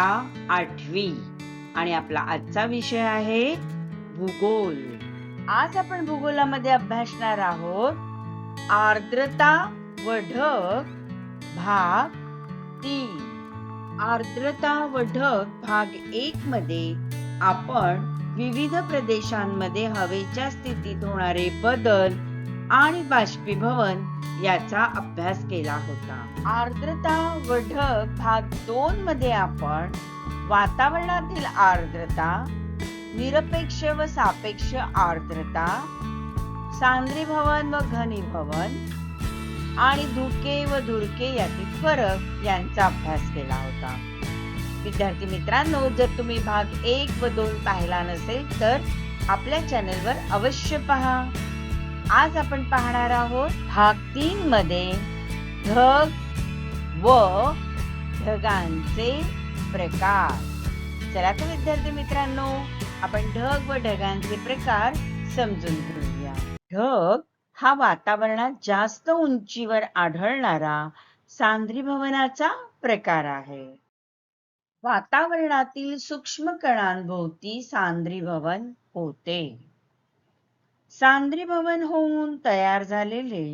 इयत्ता आठवी. आणि आपला आजचा विषय आहे भूगोल. आज आपण भूगोलामध्ये अभ्यासणार आहोत आर्द्रता व ढग भाग तीन. आर्द्रता व ढग भाग एक मध्ये आपण विविध प्रदेशांमध्ये हवेच्या स्थितीत होणारे बदल आणि बाष्पीभवन याचा अभ्यास केला होता. आर्द्रता व ढग भाग दोन मध्ये आपण वातावरणातील आर्द्रता निरपेक्ष व सापेक्ष आर्द्रता सांद्रीभवन व घनीभवन आणि धुके व धुरके यातील फरक यांचा अभ्यास केला होता. विद्यार्थी मित्रांनो जर तुम्ही भाग एक व दोन पाहिला नसेल तर आपल्या चॅनलवर अवश्य पहा. आज आपण पाहणार आहोत भाग तीन मध्ये ढग व ढगांचे प्रकार. चला तर विद्यार्थी मित्रांनो आपण ढग व ढगांचे प्रकार समजून घेऊया. ढग हा वातावरणात जास्त उंचीवर आढळणारा सांद्रीभवनाचा प्रकार आहे. वातावरणातील सूक्ष्म कणांभोवती सांद्रीभवन होते. सांद्रीभवन होऊन तयार झालेले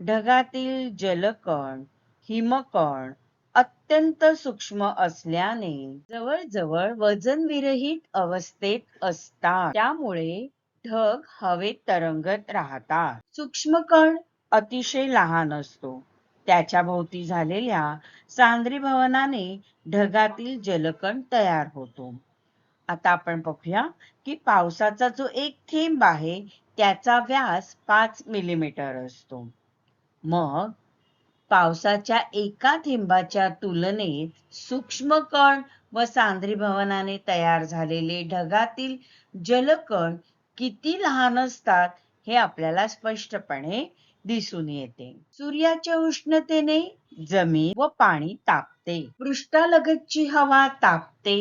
ढगातील जलकण हिमकण अत्यंत सूक्ष्म असल्याने जवळजवळ वजन विरहित अवस्थेत असतात. त्यामुळे ढग हवेत तरंगत राहतात. सूक्ष्म कण अतिशय लहान असतो. त्याच्या भोवती झालेल्या सांद्रीभवनाने ढगातील जलकण तयार होतो. आता आपण बघूया की पावसाचा जो एक थेंब आहे त्याचा व्यास पाच मिलीमीटर असतो. मग पावसाच्या एका थेंबाच्या तुलनेत सूक्ष्म कण व सांद्रीभवनाने तयार झालेले ढगातील जलकण किती लहान असतात हे आपल्याला स्पष्टपणे दिसून येते. सूर्याच्या उष्णतेने जमीन व पाणी तापते. पृष्ठालगतची हवा तापते.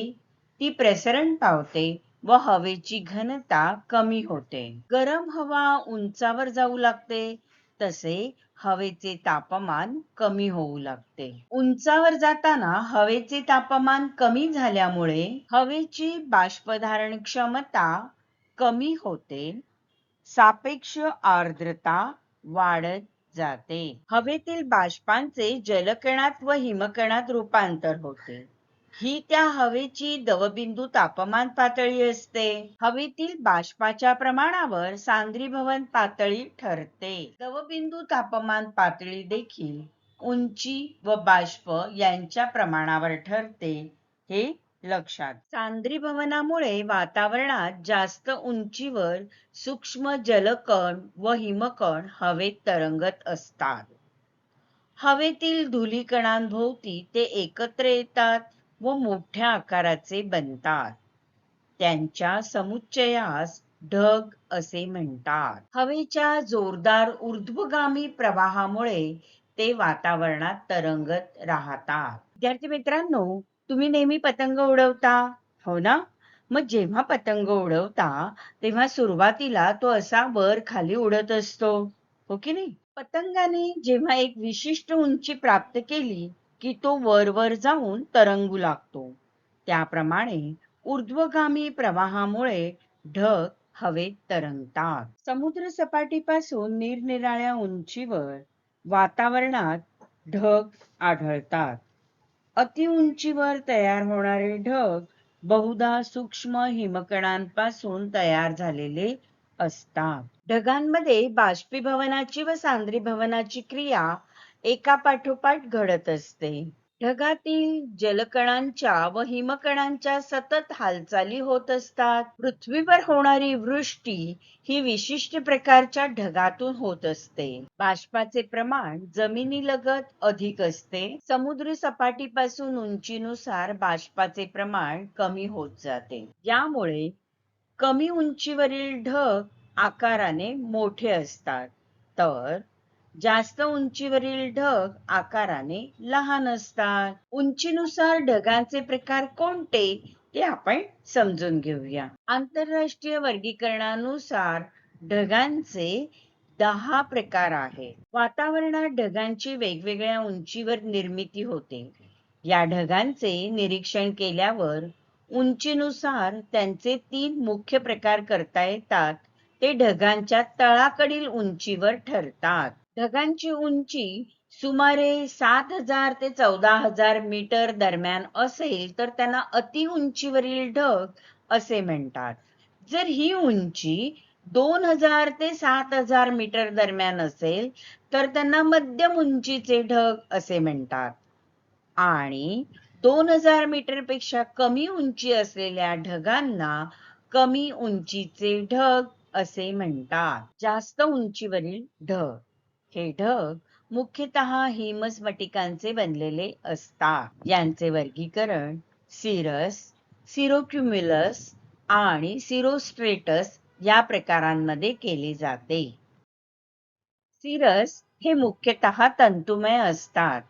ती प्रसरण पावते व हवेची घनता कमी होते. गरम हवा उंचावर जाऊ लागते तसे हवेचे तापमान कमी होऊ लागते. उंचावर जाताना हवेचे तापमान कमी झाल्यामुळे हवेची बाष्पधारण क्षमता कमी होते सापेक्ष आर्द्रता वाढत जाते. हवेतील बाष्पांचे जलकणात व हिमकणात रूपांतर होते. ही त्या हवेची दवबिंदू तापमान पातळी असते. हवेतील बाष्पाच्या प्रमाणावर सांद्रीभवन पातळी ठरते. दवबिंदू तापमान पातळी देखील उंची व बाष्प यांच्या प्रमाणावर ठरते हे लक्षात सांद्रीभवनामुळे वातावरणात जास्त उंचीवर सूक्ष्म जलकण व हिमकण हवेत तरंगत असतात. हवेतील धुलीकणांभोवती ते एकत्र येतात. व मोठ्या आकाराचे बनतात. त्यांच्या समुच्चयास ढग असे म्हणतात. हवेच्या जोरदार ऊर्ध्वगामी प्रवाहामुळे ते वातावरणात तरंगत राहतात. विद्यार्थी मित्रांनो तुम्ही नेहमी पतंग उडवता? हो ना? मग जेव्हा पतंग उडवता तेव्हा सुरुवातीला तो असा वर खाली उडत असतो. हो की नाही? पतंगाने जेव्हा एक विशिष्ट उंची प्राप्त केली की तो वरवर जाऊन तरंगू लागतो. त्याप्रमाणे ऊर्ध्वगामी प्रवाहामुळे ढग हवेत तरंगतात. समुद्र सपाटीपासून निरनिराळ्या उंचीवर वातावरणात ढग आढळतात. अति उंचीवर तयार होणारे ढग बहुधा सूक्ष्म हिमकणांपासून तयार झालेले असतात. ढगांमध्ये बाष्पीभवनाची व सांद्रीभवनाची क्रिया एका पाठोपाठ घडत असते. ढगातील जलकणांच्या व हिमकणांच्या सतत हालचाली होत असतात. पृथ्वीवर होणारी वृष्टी ही विशिष्ट प्रकारच्या ढगातून होत असते. बाष्पाचे प्रमाण जमिनीलगत अधिक असते. समुद्र सपाटीपासून उंचीनुसार बाष्पाचे प्रमाण कमी होत जाते. यामुळे कमी उंचीवरील ढग आकाराने मोठे असतात. तर जास्त उंचीवरील ढग आकाराने लहान असतात. उंचीनुसार ढगांचे प्रकार कोणते ते आपण समजून घेऊया. आंतरराष्ट्रीय वर्गीकरणानुसार ढगांचे दहा प्रकार आहेत. वातावरणात ढगांची वेगवेगळ्या उंचीवर निर्मिती होते. या ढगांचे निरीक्षण केल्यावर उंचीनुसार त्यांचे तीन मुख्य प्रकार करता येतात. ते ढगांच्या तळाकडील उंचीवर ठरतात. ढगांची उंची सुमारे सात हजार ते चौदा हजार मीटर दरम्यान असेल तर त्यांना अति उंचीवरील ढग असे म्हणतात. जर ही उंची दोन हजार ते सात हजार मीटर दरम्यान असेल तर त्यांना मध्यम उंचीचे ढग असे म्हणतात. आणि दोन हजार मीटरपेक्षा कमी उंची असलेल्या ढगांना कमी उंचीचे ढग असे म्हणतात. जास्त उंचीवरील ढग. हे ढग मुख्यतः हिमस्फटिकांचे बनलेले असतात. यांचे वर्गीकरण सिरस सिरोक्युम्युलस आणि सिरोस्ट्रेटस या प्रकारांमध्ये केले जाते. सिरस हे मुख्यतः तंतुमय असतात.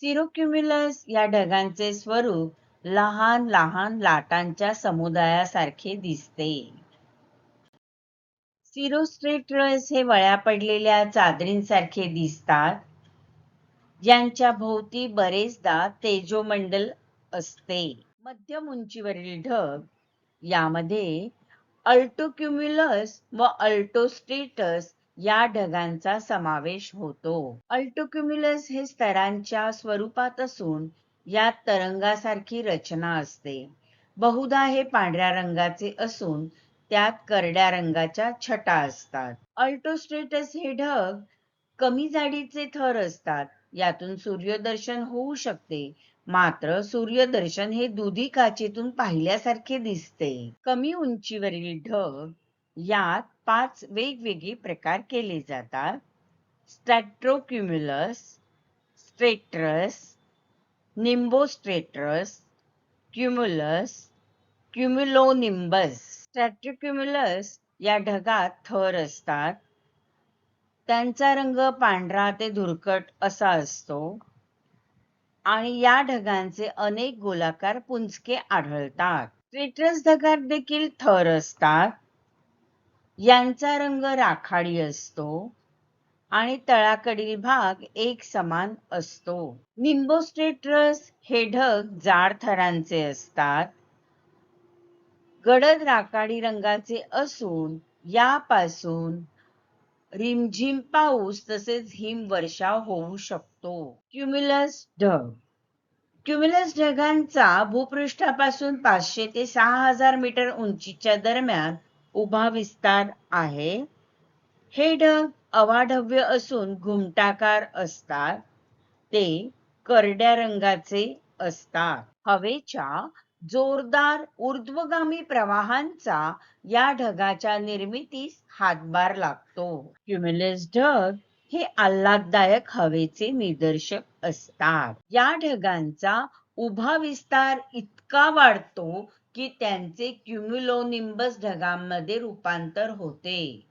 सिरोक्युम्युलस या ढगांचे स्वरूप लहान लहान लाटांच्या समुदायासारखे दिसते. सिरोस्ट्रेटस हे वळ्या पडलेल्या चादरींसारखे दिसतात ज्यांच्या भोवती बरेचदा तेजोमंडल असते. मध्यम उंचीवरील ढग यामध्ये अल्टोक्युम्युलस व अल्टोस्ट्रेटस या ढगांचा समावेश होतो. अल्टोक्युम्युलस हे स्तरांच्या स्वरूपात असून यात तरंगासारखी रचना असते. बहुधा हे पांढऱ्या रंगाचे असून त्यात करड्या रंगाच्या छटा असतात. अल्टोस्ट्रेटस हे ढग कमी जाडीचे थर असतात. यातून सूर्यदर्शन होऊ शकते. मात्र सूर्यदर्शन हे दुधी काचेतून पाहिल्यासारखे दिसते. कमी उंचीवरील ढग यात पाच वेगवेगळे प्रकार केले जातात. स्टॅट्रोक्युम्युलस स्ट्रेट्रस निम्बोस्ट्रेट्रस क्युम्युलस क्युमुलोनिम्बस स्ट्रॅट्रोक्युम्युलस या ढगात थर असतात. त्यांचा रंग पांढरा ते धुरकट असा असतो. आणि या ढगांचे अनेक गोलाकार पुंजके आढळतात. स्ट्रेटस ढगात देखील थर असतात. यांचा रंग राखाडी असतो. आणि तळाकडील भाग एक समान असतो. निंबोस्टेट्रस हे ढग जाड थरांचे असतात. गडद राखाडी रंगाचे असून यापासून रिमझिम पाऊस तसेच हिमवर्षाव होऊ शकतो. क्युम्युलस ढग. क्युम्युलस ढगांचा भूपृष्ठापासून पाचशे ते सहा हजार मीटर उंचीच्या दरम्यान उभा विस्तार आहे. हे ढग अवाढव्य असून घुमटाकार असतात. ते करड्या रंगाचे असतात. हवेच्या जोरदार ऊर्ध्वगामी प्रवाहांचा या ढगाच्या निर्मितीस हातभार लागतो. क्युम्युलस ढग हे आल्हाददायक हवेचे निदर्शक असतात. या ढगांचा उभा विस्तार इतका वाढतो की त्यांचे क्युम्युलोनिंबस ढगांमध्ये रूपांतर होते.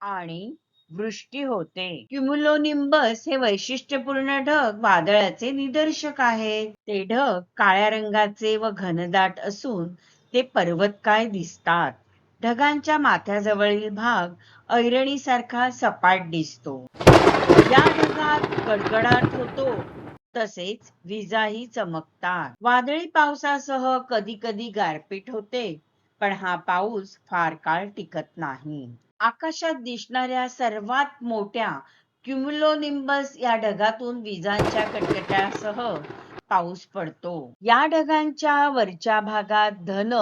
आणि वृष्टी होते. क्युमुलोनिम्बस हे वैशिष्ट्यपूर्ण ढग वादळाचे निदर्शक आहेत. ते ढग काळ्या रंगाचे व घनदाट असून ते पर्वतकाय दिसतात. ढगांच्या माथ्याजवळील भाग ऐरणीसारखा सपाट दिसतो. या ढगात गडगडाट होतो. तसेच विजाही चमकतात. वादळी पावसासह कधी कधी गारपीट होते पण हा पाऊस फार काळ टिकत नाही. आकाशात दिसणाऱ्या सर्वात मोठ्या क्युमुलोनिम्बस या ढगातून विजांच्या कडकडाटासह पाऊस पडतो. या ढगांच्या वरच्या भागात धन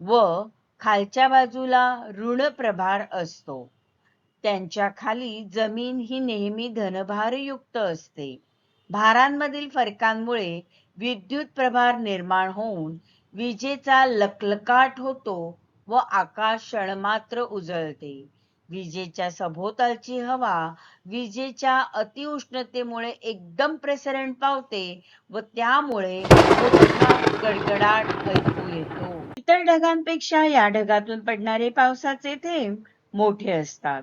व खालच्या बाजूला ऋण प्रभार असतो. त्यांच्या खाली जमीन ही नेहमी धनभारयुक्त असते. भारांमधील फरकांमुळे विद्युत प्रभार निर्माण होऊन विजेचा लकलकाट होतो. व आकाश क्षणमात्र उजळते. विजेच्या सभोवतालची हवा विजेच्या अतिउष्णतेमुळे एकदम प्रसरण पावते व त्यामुळे गडगडाट ऐकू येतो. इतर ढगांपेक्षा या ढगातून पडणारे पावसाचे थेंब मोठे असतात.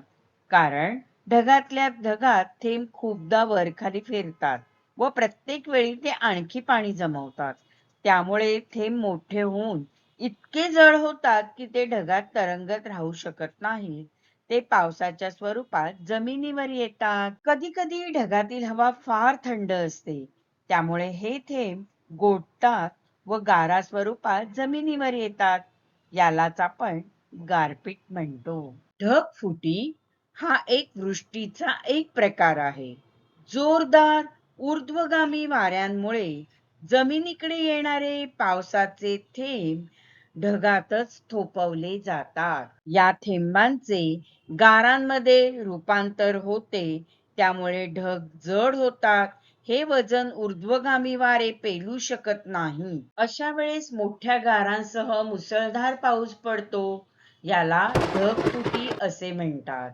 कारण ढगातल्या ढगात थेंब खूपदा वर खाली फिरतात व प्रत्येक वेळी ते आणखी पाणी जमवतात. त्यामुळे थेंब मोठे होऊन इतके जड होतात की ते ढगात तरंगत राहू शकत नाही. ते पावसाच्या स्वरूपात जमिनीवर येतात. कधी कधी ढगातील हवा फार थंड असते. त्यामुळे हे थेंब गोठतात व गारा स्वरूपात जमिनीवर येतात. यालाच आपण गारपीट म्हणतो. ढगफुटी हा एक वृष्टीचा एक प्रकार आहे. जोरदार ऊर्ध्वगामी वाऱ्यांमुळे जमिनीकडे येणारे पावसाचे थेंब ढगातच थोपवले जातात. या थेंबांचे गारांमध्ये रूपांतर होते. त्यामुळे ढग जड होतात. हे वजन ऊर्ध्वगामी वारे पेलू शकत नाही. अशा वेळेस मोठ्या गारांसह मुसळधार पाऊस पडतो. याला ढगफुटी असे म्हणतात.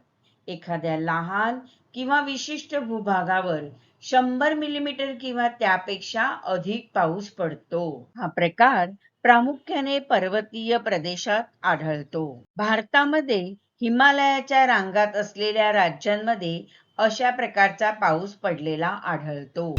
एखाद्या लहान किंवा विशिष्ट भूभागावर शंभर मिलीमीटर किंवा त्यापेक्षा अधिक पाऊस पडतो. हा प्रकार प्रामुख्याने पर्वतीय प्रदेशात आढळतो. भारतामध्ये हिमालयाच्या रांगात असलेल्या राज्यांमध्ये अशा प्रकारचा पाऊस पडलेला आढळतो.